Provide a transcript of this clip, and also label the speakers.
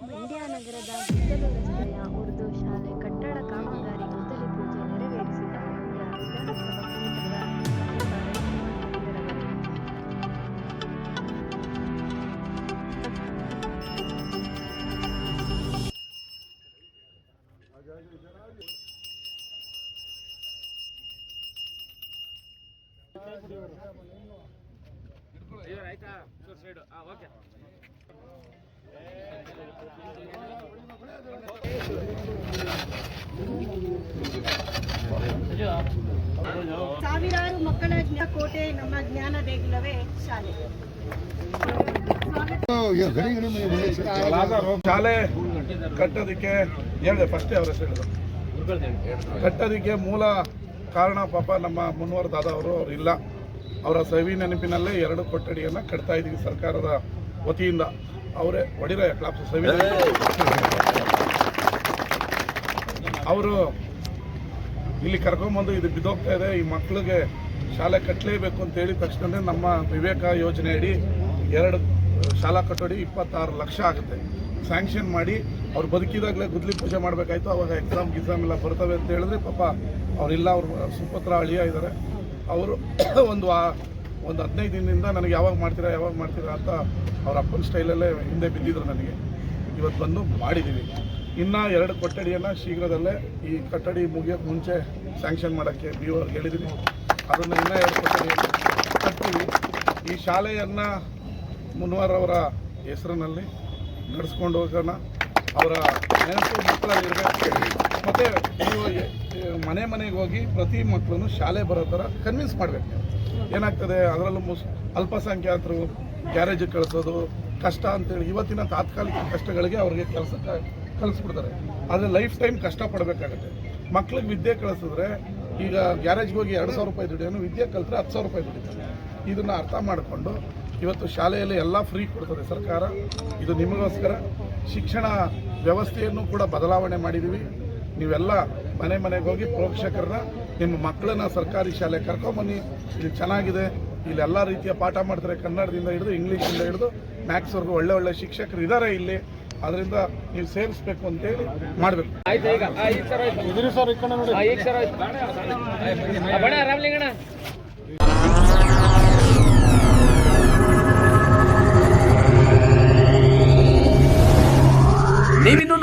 Speaker 1: ಮಂಡ್ಯ ನಗರದ ರಸ್ತೆಯ ಉರ್ದು ಶಾಲೆ ಕಟ್ಟಡ ಕಾಮಗಾರಿ ಗುದ್ದಲಿ ಪೂಜೆ ನೆರವೇರಿಸಿದ ಮಂಡ್ಯ.
Speaker 2: ಆಯ್ತಾ? ಸೈಡ್. ಓಕೆ.
Speaker 3: ಸಾವಿರಾರು ಮಕ್ಕಳ ಕೋಟೆ ನಮ್ಮ ಜ್ಞಾನ ದೇಗುಲವೇ ಶಾಲೆ.
Speaker 4: ಶಾಲೆ. ಕಟ್ಟೋದಕ್ಕೆ ಹೇಳಿದೆ ಫಸ್ಟ್ ಅವರ ಹೇಳಿದ್ರು ಕಟ್ಟೋದಕ್ಕೆ ಮೂಲ ಕಾರಣ ಪಾಪ ನಮ್ಮ ಮುನ್ವರ್ ದಾದ ಅವರು ಅವ್ರು ಇಲ್ಲ. ಅವರ ಸವಿ ನೆನಪಿನಲ್ಲೇ ಎರಡು ಕೊಠಡಿಯನ್ನು ಕಟ್ತಾ ಇದ್ದೀವಿ ಸರ್ಕಾರದ ವತಿಯಿಂದ. ಅವರೇ ಒಡಿರ ಕ್ಲಾಪ್ಸ್ ಅವರು ಇಲ್ಲಿ ಕರ್ಕೊಂಬಂದು ಇದು ಬಿದ್ದೋಗ್ತಾ ಇದೆ. ಈ ಮಕ್ಕಳಿಗೆ ಶಾಲೆ ಕಟ್ಟಲೇಬೇಕು ಅಂತ ಹೇಳಿದ ತಕ್ಷಣ ನಮ್ಮ ವಿವೇಕ ಯೋಜನೆ ಅಡಿ ಎರಡು ಶಾಲಾ ಕಟ್ಟೋಡಿ ಇಪ್ಪತ್ತಾರು ಲಕ್ಷ ಆಗುತ್ತೆ. ಸ್ಯಾಂಕ್ಷನ್ ಮಾಡಿ ಅವ್ರು ಬದುಕಿದಾಗಲೇ ಗುದ್ಲಿ ಪೂಜೆ ಮಾಡಬೇಕಾಯ್ತು. ಅವಾಗ ಎಕ್ಸಾಮ್ ಗಿಸಾಮ್ ಎಲ್ಲ ಬರ್ತವೆ ಅಂತ ಹೇಳಿದ್ರೆ ಪಾಪ ಅವರಿಲ್ಲ ಅವರು ಸುಪತ್ರ ಅಳಿಯ ಇದ್ದಾರೆ. ಅವರು ಒಂದು ಒಂದು ಹದಿನೈದು ದಿನದಿಂದ ನನಗೆ ಯಾವಾಗ ಮಾಡ್ತೀರಾ ಯಾವಾಗ ಮಾಡ್ತೀರಾ ಅಂತ ಅವ್ರ ಅಪ್ಪನ ಸ್ಟೈಲಲ್ಲೇ ಹಿಂದೆ ಬಿದ್ದಿದ್ರು ನನಗೆ. ಇವತ್ತು ಬಂದು ಮಾಡಿದ್ದೀವಿ ಇನ್ನು ಎರಡು ಕೊಠಡಿಯನ್ನು ಶೀಘ್ರದಲ್ಲೇ ಈ ಕಟ್ಟಡಿ ಮುಗಿಯೋಕ್ಕೆ ಮುಂಚೆ ಸ್ಯಾಂಕ್ಷನ್ ಮಾಡೋಕ್ಕೆ ಬಿ ಅವ್ರಿಗೆ ಹೇಳಿದ್ದೀನಿ ಅದನ್ನು ಇನ್ನೂ ಎರಡು ಕೊಠಡಿಯನ್ನು ಕಟ್ತೀವಿ. ಈ ಶಾಲೆಯನ್ನು ಮುನ್ವಾರವರ ಹೆಸರಿನಲ್ಲಿ ನಡೆಸ್ಕೊಂಡು ಹೋಗೋಣ. ಅವರ ನೆನಪು ಮಕ್ಕಳಲ್ಲಿ ಮತ್ತು ನೀವು ಮನೆ ಮನೆಗೆ ಹೋಗಿ ಪ್ರತಿ ಮಕ್ಕಳನ್ನು ಶಾಲೆ ಬರೋ ಥರ ಕನ್ವಿನ್ಸ್ ಮಾಡಬೇಕು ಏನಾಗ್ತದೆ? ಅದರಲ್ಲೂ ಮುಸ್, ಅಲ್ಪಸಂಖ್ಯಾತರು ಗ್ಯಾರೇಜಿಗೆ ಕಳಿಸೋದು ಕಷ್ಟ ಅಂತೇಳಿ ಇವತ್ತಿನ ತಾತ್ಕಾಲಿಕ ಕಷ್ಟಗಳಿಗೆ ಅವ್ರಿಗೆ ಕೆಲಸಕ್ಕೆ ಕಳಿಸ್ಬಿಡ್ತಾರೆ ಆದರೆ ಲೈಫ್ ಟೈಮ್ ಕಷ್ಟಪಡಬೇಕಾಗತ್ತೆ. ಮಕ್ಳಿಗೆ ವಿದ್ಯೆ ಕಳಿಸಿದ್ರೆ ಈಗ ಗ್ಯಾರೇಜ್ಗೆ ಹೋಗಿ ಎರಡು ಸಾವಿರ ರೂಪಾಯಿ ದುಡಿಯೋನು ವಿದ್ಯೆ ಕಲಿತ್ರೆ ಹತ್ತು ಸಾವಿರ ರೂಪಾಯಿ ದುಡಿತಾರೆ. ಇದನ್ನು ಅರ್ಥ ಮಾಡಿಕೊಂಡು ಇವತ್ತು ಶಾಲೆಯಲ್ಲಿ ಎಲ್ಲ ಫ್ರೀ ಕೊಡ್ತದೆ ಸರ್ಕಾರ. ಇದು ನಿಮಗೋಸ್ಕರ. ಶಿಕ್ಷಣ ವ್ಯವಸ್ಥೆಯನ್ನು ಕೂಡ ಬದಲಾವಣೆ ಮಾಡಿದ್ದೀವಿ. ನೀವೆಲ್ಲ ಮನೆ ಮನೆಗೆ ಹೋಗಿ ಪೋಷಕರನ್ನ ನಿಮ್ಮ ಮಕ್ಕಳನ್ನ ಸರ್ಕಾರಿ ಶಾಲೆ ಕರ್ಕೊಂಬನ್ನಿ ಇಲ್ಲಿ ಚೆನ್ನಾಗಿದೆ. ಇಲ್ಲಿ ಎಲ್ಲ ರೀತಿಯ ಪಾಠ ಮಾಡ್ತಾರೆ. ಕನ್ನಡದಿಂದ ಹಿಡಿದು ಇಂಗ್ಲೀಷಿಂದ ಹಿಡಿದು ಮ್ಯಾಥ್ಸ್ವರೆಗೂ ಒಳ್ಳೆ ಒಳ್ಳೆ ಶಿಕ್ಷಕರು ಇದ್ದಾರೆ ಇಲ್ಲಿ. ಅದರಿಂದ ನೀವು ಸೇರಿಸ್ಬೇಕು ಅಂತೇಳಿ ಮಾಡಬೇಕು.
Speaker 2: ಆಯ್ತು ಈಗ ಸರ್